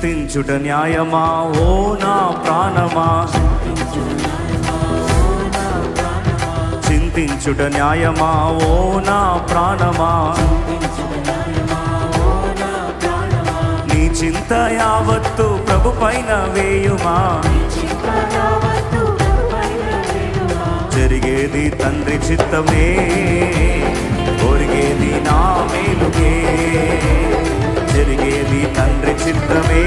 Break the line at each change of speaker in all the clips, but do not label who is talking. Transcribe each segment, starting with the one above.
స్థుతించుట న్యాయమా? ఓ నా ప్రాణమా? చింతించుట న్యాయమా? ఓ నా ప్రాణమా? నీ చింత యావత్తు ప్రభు పైన వేయుమా? జరిగేది తండ్రి చిత్తమే ఒరిగేది నా మేలుకే. మాత్రమే.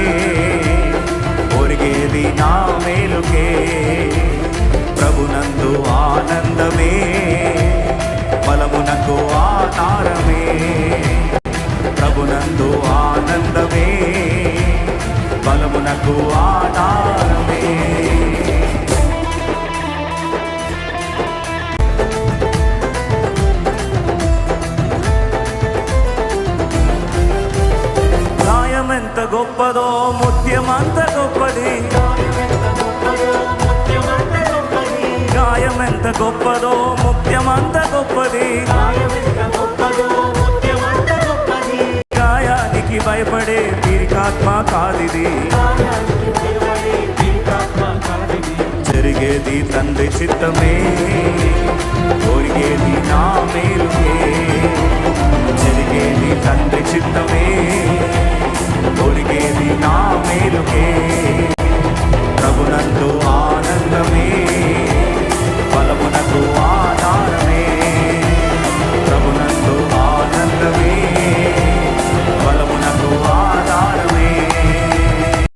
ఒరిగేది నా మేలుకే. ప్రభునందు ఆనందమే. బలమునకు ఆధారమే. ప్రభునందు ఆనందమే. బలమునకు ఆధారమే. ఎంత గొప్పదో ముత్యం అంత గొప్పది. గాయం ఎంత గొప్పదో ముత్యం అంత గొప్పది. గాయానికి భయపడే వీరికాత్మ కాదిది. జరిగేది తండ్రి చిత్తమే. ఒరిగేది నా మేలుకే.